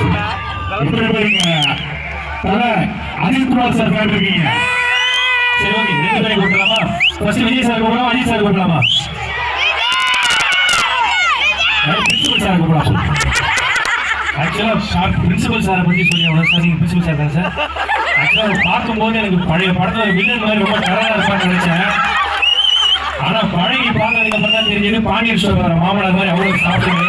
எப்படி இருக்கீங்க தலை அஜித் குமார் சார் இருக்கீங்க சரி ஓகே. ரெண்டு பேரை ஃபர்ஸ்ட் விஜய் சார் கூப்பிடலாமா? அஜித் சார் கூப்பிடலாமா? பிரின்சிபல் சார் கூப்பிடலாம். ஆக்சுவலாக பிரின்சிபல் சாரை பற்றி சொல்லி அவ்வளோ சார் நீங்கள் பிரின்சிபல் சார் தான் சார் ஆக்சுவலாக பார்க்கும்போது எனக்கு பழைய படத்தில் வில்லன் மாதிரி ரொம்ப டெரராக இருப்பான்னு நினச்சேன். ஆனால் பழகி பார்த்ததுக்கு அப்புறம் தான் தெரிஞ்சது பாண்டியன் மாமனார் மாதிரி அவ்வளோ சாப்பிடுங்க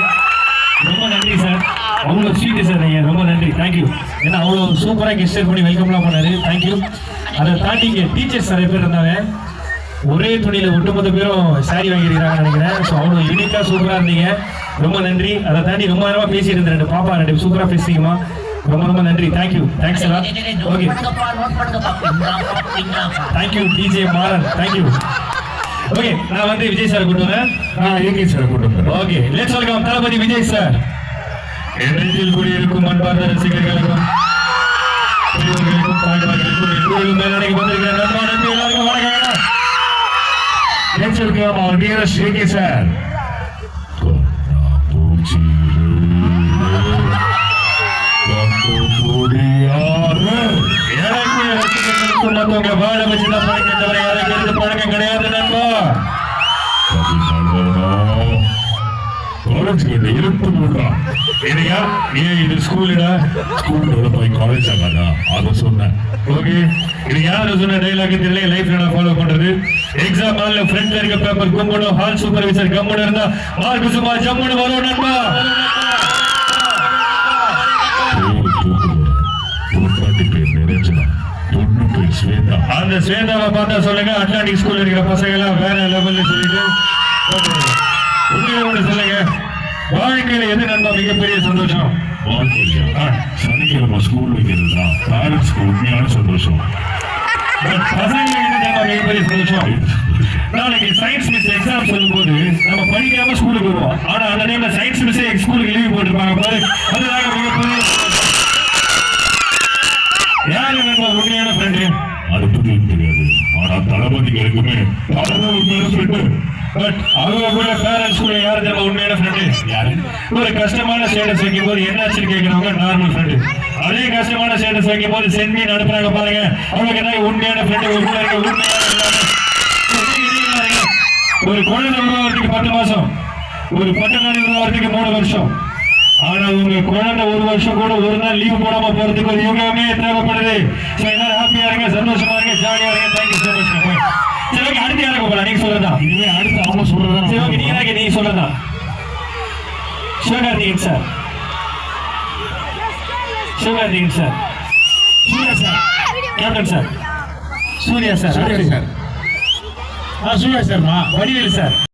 ரொம்ப நன்றி சார் அவ்வளோ ஸ்வீட்டு சார் நீங்கள் ரொம்ப நன்றி. தேங்க்யூ ஏன்னா அவ்வளோ சூப்பராக கெஸ்டர் பண்ணி வெல்கம்லாம் பண்ணாரு. தேங்க்யூ அதை தாண்டி இங்கே டீச்சர்ஸ் நிறைய பேர் இருந்தாங்க. ஒரே துணியில் ஒட்டுமொத்த பேரும் சாரி வாங்கியிருக்கிறாங்கன்னு நினைக்கிறேன். ஸோ அவ்வளோ யூனிக்காக சூப்பராக இருந்தீங்க. ரொம்ப நன்றி. அதை தாண்டி ரொம்ப நேரமாக பேசிட்டு இருந்தேன் ரெண்டு பாப்பா ரெண்டு சூப்பராக பேசுறீங்கம்மா ரொம்ப ரொம்ப நன்றி. தேங்க்யூ தேங்க்ஸ் எல்லாம் okay thank you DJ Maran thank you okay நான் வந்து விஜய் சார் கூட்டு வரேன். நான் ஏகே சார் கூட்டு okay let's welcome Thalapathy Vijay sir என்னில் குடியிருக்கும் அன்பார்ந்த ரசிகர்களுக்கும் சார். எனக்கு வாழ வச்சுதான் பழக்கம் என்னையா? நீ இது ஸ்கூலிடா ஸ்கூலோட போய் காலேஜ் ஆகாதா அதை சொன்னேன். ஓகே இது யார் சொன்ன டைலாக் தெரியல லைஃப் நான் ஃபாலோ பண்றது. எக்ஸாம் ஹால்ல ஃப்ரண்ட்ல இருக்க பேப்பர் கும்பணும் ஹால் சூப்பர்வைசர் கம்முன்னு இருந்தா மார்க் சும்மா ஜம்முன்னு வரும் நண்பா. அந்த ஸ்வேதாவை பார்த்தா சொல்லுங்க அட்லாண்டிக் ஸ்கூல் இருக்கிற பசங்க எல்லாம் வேற லெவல்ல சொல்லிட்டு. உண்மையோட சொல்லுங்க. வாழ்க்கையில எது நண்பா மிகப்பெரிய சந்தோஷம்? வாழ்க்கையா ஆ, சனிக்கிழமை ஸ்கூல் வைக்கிறதுனா பேரண்ட்ஸ்க்கு உண்மையான சந்தோஷம். பசங்க பசங்களுக்கு எது மிகப்பெரிய சந்தோஷம்? நாளைக்கு சயின்ஸ் மிஸ் எக்ஸாம் சொல்லும்போது நம்ம படிக்காம ஸ்கூலுக்கு வருவோம். ஆனா அந்த டைம்ல சயின்ஸ் மிஸ் ஸ்கூலுக்கு லீவ் போட்டிருப்பாங்க பாரு. அதுதாங்க மிகப்பெரிய யாரு நம்ம உண்மையான அது தெரியாது. ஆனா தளபதிகளுக்குமே ஃப்ரெண்டு பட் அவங்க கூட உண்மையான ஃப்ரெண்டு ஒரு கஷ்டமான ஸ்டேட்டஸ் வைக்கும் போது என்னாச்சுன்னு கேட்கிறவங்க நார்மல் ஃப்ரெண்டு அதே கஷ்டமான ஸ்டேட்டஸ் வைக்கும் போது சென்மீன் அனுப்புறாங்க பாருங்க. அவங்களுக்கு என்ன உண்மையான ஃப்ரெண்டு உண்மையான ஒரு குழந்தை உருவாகிறதுக்கு பத்து மாசம். ஒரு பட்டதாரி உருவாகிறதுக்கு மூணு வருஷம். ஆனா உங்க குழந்தை ஒரு வருஷம் கூட ஒரு நாள் லீவ் போடாம போறதுக்கு ஒரு யுகமே தேவைப்படுது. ஸோ எல்லாரும் ஹாப்பியா இருங்க சந்தோஷமா இருங்க ஜாலியா இருங்க. தேங்க்யூ ஸோ மச் சரி ஓகே அடுத்து யாரை கூப்பிடலாம்? நீங்க சொல்லலாம் இதுவே அடுத்து அவங்க சொல்றதா நீங்க தான் நீங்க சொல்லலாம் Sivakarthikeyan sir Sivakarthikeyan sir Suriya sir captain sir Suriya sir Suriya sir ஆ சூர்யா சார்மா வடிவேலு சார்